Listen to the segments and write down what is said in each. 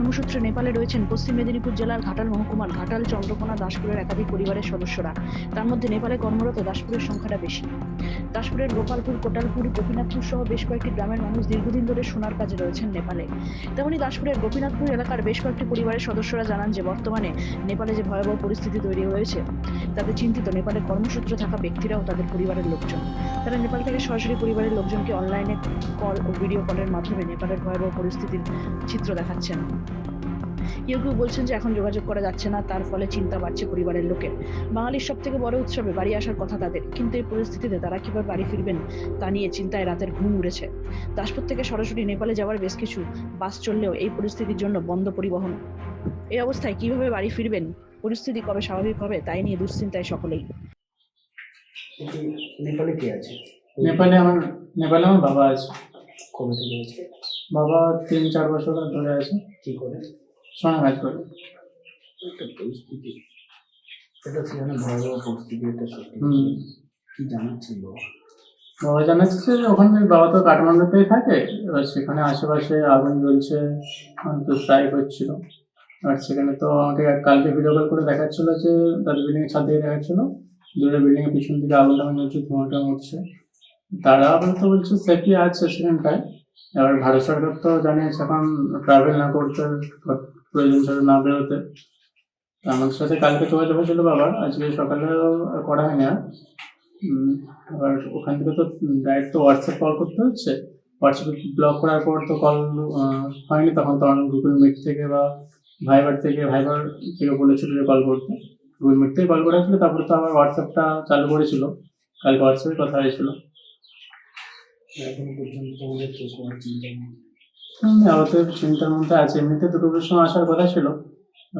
কর্মসূত্রে নেপালে রয়েছেন পশ্চিম মেদিনীপুর জেলার ঘাটাল মহকুমার ঘাটাল চন্দ্রকোনা দাসপুরের একাধিক পরিবারের সদস্যরা। তার মধ্যে নেপালে কর্মরত দাসপুরের সংখ্যাটা বেশি। দাসপুরের গোপালপুর, কোটালপুর, গোপীনাথপুর সহ বেশ কয়েকটি গ্রামের মানুষ দীর্ঘদিন ধরে সোনার কাজে রয়েছেন নেপালে। তেমনি দাসপুরের গোপীনাথপুর এলাকার বেশ কয়েকটি পরিবারের সদস্যরা জানান যে বর্তমানে নেপালে যে ভয়াবহ পরিস্থিতি তৈরি হয়েছে, তাতে চিন্তিত নেপালে কর্মসূত্রে থাকা ব্যক্তিরাও তাদের পরিবারের লোকজন। তারা নেপাল থেকে সরাসরি পরিবারের লোকজনকে অনলাইনে কল ও ভিডিও কলের মাধ্যমে নেপালের ভয়াবহ পরিস্থিতির চিত্র দেখাচ্ছেন। কেউ কেউ বলছেন যে এখন যোগাযোগ করা যাচ্ছে না তার ফলে চিন্তা বাড়ছে পরিবারের লোকের। বাঙালির সব থেকে বড় উৎসবে বাড়ি আসার কথা তাদের কিন্তু এই পরিস্থিতিতে তারা কীভাবে বাড়ি ফিরবেন তা নিয়ে চিন্তায় রাতের ঘুম উড়েছে। দাসপুর থেকে সরাসরি নেপালে যাওয়ার বেশ কিছু বাস চললেও এই পরিস্থিতির জন্য বন্ধ পরিবহন। এই অবস্থায় কীভাবে বাড়ি ফিরবেন পরিস্থিতি কবে স্বাভাবিক হবে তাই নিয়ে দুশ্চিন্তায় সকলেই। নেপালে কে আছে? নেপালে আমার নেপালে আমার বাবা আছে। কবে থেকে আছে? বাবা তিন চার বছর ধরে আছে। কি করে? সোনা কাজ করে। একটা পরিস্থিতি। এটা সেখানে ভয়াবহ পরিস্থিতি সত্যি। হুম। কি জানাচ্ছেন বাবা জানাচ্ছে যে ওখানে বাবা তো কাঠমান্ডুতেই থাকে এবার সেখানে আশেপাশে আগুন জ্বলছে তো স্ট্রাইক হচ্ছিল। আর সেখানে তো আমাকে কালকে ভিডিও কল করে দেখাচ্ছিল যে তাদের বিল্ডিং এর ছাদ থেকে দেখাচ্ছিল দুটো বিল্ডিং এর পিছন দিকে আগুন টাগুন জ্বলছে ধোঁয়াটা উঠছে। তারা আবার তো বলছে সেফটি আছে সেখানটায়। এবার ভারত সরকার তো জানিয়েছে এখন ট্রাভেল না করতে প্রয়োজন ছাড়া না বেরোতে। তো আমার সাথে কালকে যোগাযোগ হয়েছিল বাবার, আজকে সকালেও আর করা হয়নি আর। এবার ওখান থেকে তো ডাইরেক্ট তো হোয়াটসঅ্যাপ কল করতে হচ্ছে। হোয়াটসঅ্যাপে ব্লক করার পর তো কল হয়নি, তখন তখন গুগল মিট থেকে বা ভাইবার থেকে ভাইবার থেকে বলেছিল যে কল করতে। গুগল মিট থেকে কল করেছিল তারপরে তো আমার হোয়াটসঅ্যাপটা চালু করেছিল। কালকে হোয়াটসঅ্যাপে কথা হয়েছিল। পর্যন্ত তো সবার চিন্তা আমাদের চিন্তার মধ্যে আছে। এমনিতে দুটো সময় আসার কথা ছিল।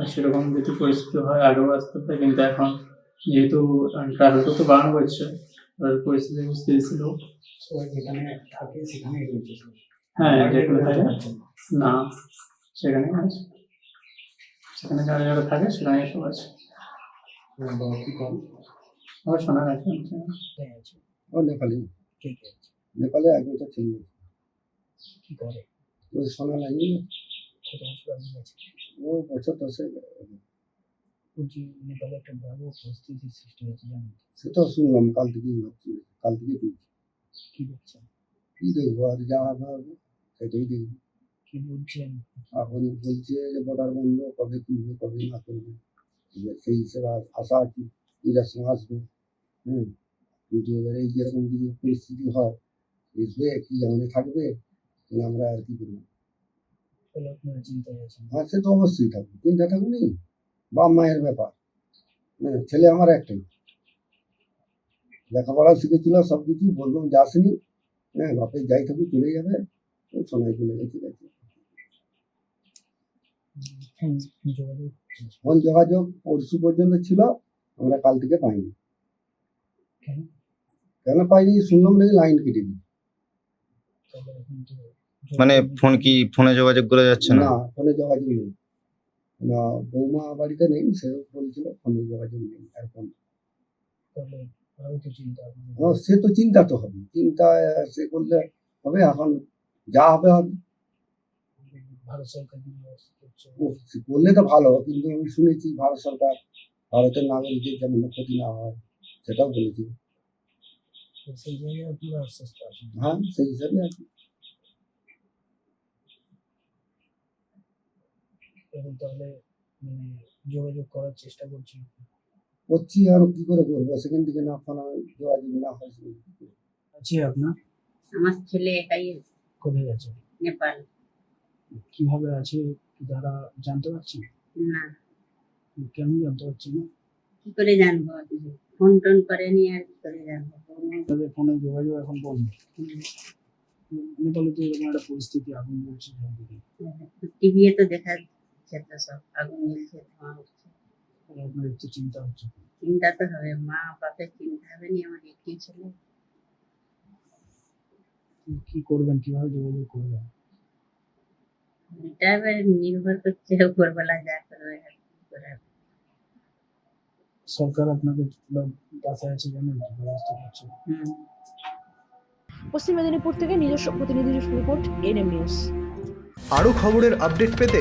সেরকম যদি পরিস্থিতি হয় আগেও আসতে পারে কিন্তু এখন যেহেতু ট্রাভেলটা তো বাড়ানো করছে পরিস্থিতি হোক। সবাই যেখানে থাকে সব। হ্যাঁ যেখানে থাকে না। সেখানে আছে। সেখানে যারা যারা থাকে সেখানে সব আছে। আমার কি শোনা গেছে আছে ও নেপালি। নেপালে এক বছর ছিল কি করে? সোনা লাইনি কত বছর আগে গেছে। ও বছর দশে বলছি নেপালে একটা ভয়াবহ পরিস্থিতির সৃষ্টি হয়েছে জানেন সেটাও শুনলাম কাল থেকেই হচ্ছে কাল থেকে দেখছি কি দেখছেন কি দেখব আর যা হবে হবে সেটাই দেখব কি বলছেন? এখন বলছে যে বর্ডার বন্ধ কবে খুলবে কবে না করবে সেই হিসেবে আশা আছি আসবে। হুম। কিন্তু এবারে এই যেরকম যদি পরিস্থিতি হয় আসবে কি যেমন থাকবে। আমরা আর কি করব? হ্যাঁ সে তো অবশ্যই থাকবে চিন্তা থাকবে বাপ মায়ের ব্যাপার। হ্যাঁ ছেলে আমার একটাই। লেখাপড়া শিখেছিল সব কিছু বললাম যাসনি হ্যাঁ বাপে যাই থাকবে চলে যাবে। ও সোনায় চলে গেছে গেছে ফোন যোগাযোগ পরশু পর্যন্ত ছিল আমরা কাল থেকে পাইনি। কেন? পাইনি? শুনলাম নাকি লাইন কেটে দিই মানে ফোন কি ফোনে যোগাযোগ করা যাচ্ছে না? না ফোনে যোগাযোগ নেই। না বৌমা বাড়িতে নেই সে বলছিল ফোনে যোগাযোগ নেই আর ফোন। সে তো চিন্তা তো হবে। চিন্তা সে করলে হবে এখন যা হবে হবে। ভারত সরকার কি ব্যবস্থা করছে? ও, সে করলে তো ভালো কিন্তু আমি শুনেছি ভারত সরকার ভারতের নাগরিকদের যেন ক্ষতি না হয় সেটাও বলেছি হ্যাঁ সেই হিসাবে আর কি। এবং তাহলে মানে যোগাযোগ করার চেষ্টা করছি। করছি আর কি করে করব? সেখান থেকে না ফোন যোগাযোগ না হয়? আছে আপনার? আমার ছেলে একাই কোথায় আছে? নেপাল। কীভাবে আছে? তারা জানতে পারছেন না। কেন জানতে পারছেন না? কি করে জানব ফোন টোন করেনি আর কি করে জানব? তাদের ফোনে যোগাযোগ এখন বন্ধ। নেপালে তো এরকম একটা পরিস্থিতি আগুন বলছে টিভি তো দেখা যাচ্ছে তো সব আগুন উঠছে আপনার একটু চিন্তা হচ্ছে। চিন্তা তো হবে মা বাপের চিন্তা হবে নি আমার একটি ছেলে। কি করবেন কীভাবে যোগাযোগ করবেন? এটা এবার নির্ভর করছে উপরবেলা যা করবে আর সরকার আপনাকে বা- পাশে আছে ব্যবস্থা করছে। পশ্চিম মেদিনীপুর থেকে নিজস্ব প্রতিনিধি রিপোর্ট এনএম নিউজ। আরও খবরের আপডেট পেতে